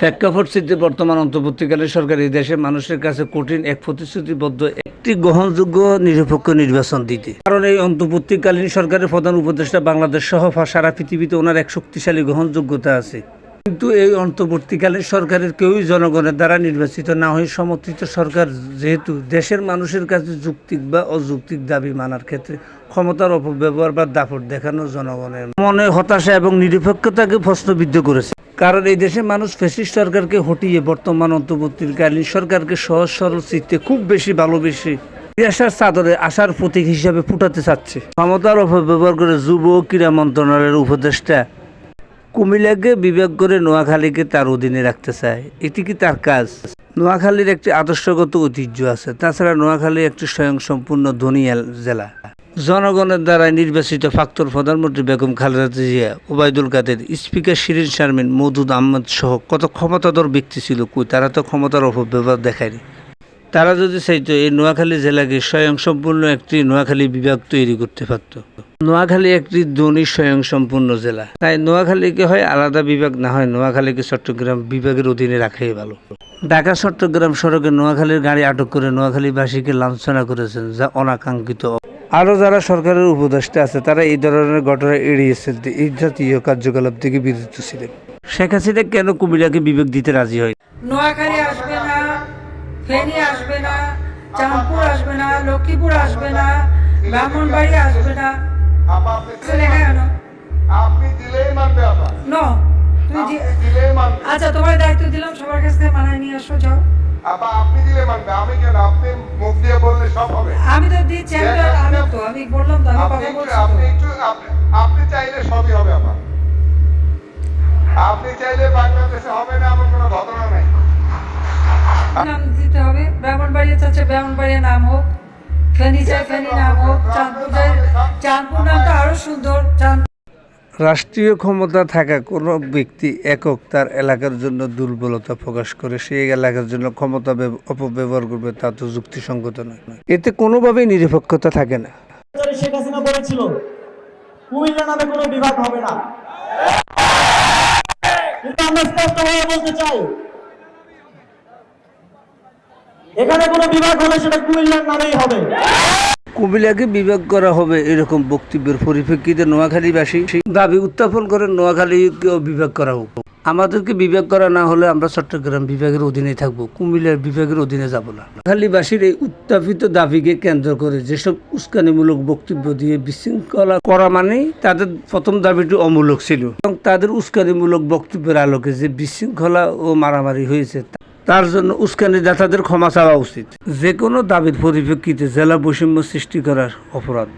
প্রেক্ষাপটস্থিতিতে বর্তমান অন্তর্বর্তীকালীন সরকার এই দেশের মানুষের কাছে কঠিন এক প্রতিশ্রুতিবদ্ধ একটি গ্রহণযোগ্য নিরপেক্ষ নির্বাচন দিতে। কারণ এই অন্তর্বর্তীকালীন সরকারের প্রধান উপদেষ্টা বাংলাদেশ সহ সারা পৃথিবীতে ওনার এক শক্তিশালী গ্রহণযোগ্যতা আছে। কিন্তু এই অন্তর্বর্তীকালীন সরকারের কেউই জনগণের দ্বারা নির্বাচিত না হয়ে সমর্থিত সরকার যেহেতু দেশের মানুষের কাছে যুক্তিক বা অযৌক্তিক দাবি মানার ক্ষেত্রে ক্ষমতার অপব্যবহার বা দাপট দেখানো জনগণের মনে হতাশা এবং নিরপেক্ষতাকে প্রশ্নবিদ্ধ করেছে। কারণ এই দেশের মানুষ ফেসিস্ট সরকারকে হটিয়ে বর্তমান অন্তর্বর্তীকালীন সরকারকে সহজ সরল চিত্তে খুব বেশি ভালোবেসে আসার চাদরে আশার প্রতীক হিসাবে ফুটাতে চাচ্ছে। ক্ষমতার অপব্যবহার করে যুব ও ক্রীড়া মন্ত্রণালয়ের উপদেষ্টা কুমিল্লাকে বিবেক করে নোয়াখালীকে তার অধীনে রাখতে চায়। এটি কি তার কাজ? নোয়াখালীর একটি আদর্শগত ঐতিহ্য আছে। তাছাড়া নোয়াখালী একটি স্বয়ংসম্পূর্ণ ধনী এল- জেলা। জনগণের দ্বারা নির্বাচিত ফাক্তর প্রধানমন্ত্রী বেগম খালেদা জিয়া, ওবায়দুল কাদের, স্পিকার শিরিন শারমিন, মৌদুদ আহমদ সহ কত ক্ষমতাধর ব্যক্তি ছিল কই? তারা তো ক্ষমতার অপব্যবহার দেখায়নি। তারা যদি চাইতো, এই নোয়াখালী জেলাকে স্বয়ংসম্পূর্ণ একটি নোয়াখালী বিভাগ তৈরি করতে পারত। নোয়াখালী একটি ধনী স্বয়ংসম্পূর্ণ জেলা। তাই নোয়াখালীকে হয় আলাদা বিভাগ, না হয় নোয়াখালীকে চট্টগ্রাম বিভাগের অধীনে রাখাই ভালো। ঢাকা চট্টগ্রাম সড়কে নোয়াখালীর গাড়ি আটক করে নোয়াখালীবাসীকে লাঞ্ছনা করেছেন, যা অনাকাঙ্ক্ষিত। আরও যারা সরকারের উপদেষ্টা আছে, তারা এই ধরনের ঘটনা এড়িয়েছেন এই জাতীয় কার্যকলাপ থেকে বিরত ছিলেন। শেখ হাসিনা কেন কুমিল্লাকে বিবেক দিতে রাজি হয়? নোয়াখালী আসবে না আসবে না, চাঁদপুর আসবে না, লক্ষ্মীপুর আসবে না ব্রাহ্মণবাড়ি আসবে না আপনি দিলেই মানবে। আপা। নো তুই দিলেই মানবে। আচ্ছা তোমার দায়িত্ব দিলাম সবার কাছ থেকে মানায় নিয়ে আসো যাও। আপা আপনি দিলে মানবে। আমি কেন? আপনি মুখ দিয়ে বললে সব হবে। আমি তো দিচ্ছি আমি তো আমি বললাম তো আমি আপনি কথা একটু বলছি আপনি একটু আপনি- আপনি চাইলে সবই হবে আপা। আপনি চাইলে বাংলাদেশে হবে না এমন কোনো ঘটনা নাই। নাম দিতে হবে ব্রাহ্মণবাড়িয়া চাচ্ছে ব্রাহ্মণবাড়িয়া নাম হোক। রাষ্ট্রীয় ক্ষমতা থাকা কোনো ব্যক্তি একক তার এলাকার জন্য দুর্বলতা প্রকাশ করে সেই এলাকার জন্য ক্ষমতা অপব্যবহার করবে, তা তো যুক্তিসঙ্গত নয়। এতে কোনোভাবেই নিরপেক্ষতা থাকে না। কোনো বিভাগ হবে না। আমরা স্পষ্টভাবে বলতে চাই এখানে কোনো বিভাগ হলে সেটা কুমিল্লার নামেই হবে। কুমিল্লাকে বিভাগ করা হবে এরকম বক্তব্যের পরিপ্রেক্ষিতে নোয়াখালীবাসী সেই দাবি উত্থাপন করে নোয়াখালীকেও বিভাগ করা হোক। আমাদেরকে বিভাগ করা না হলে আমরা চট্টগ্রাম বিভাগের অধীনে থাকব, কুমিল্লার বিভাগের অধীনে যাব না। নোয়াখালীবাসীর এই উত্থাপিত দাবিকে কেন্দ্র করে যেসব উস্কানিমূলক বক্তব্য দিয়ে বিশৃঙ্খলা করা মানেই তাদের প্রথম দাবিটি অমূলক ছিল এবং তাদের উস্কানিমূলক বক্তব্যের আলোকে যে বিশৃঙ্খলা ও মারামারি হয়েছে তার জন্য উস্কানি দাতাদের ক্ষমা চাওয়া উচিত। যে কোনো দাবির পরিপ্রেক্ষিতে জেলা বৈষম্য সৃষ্টি করার অপরাধ।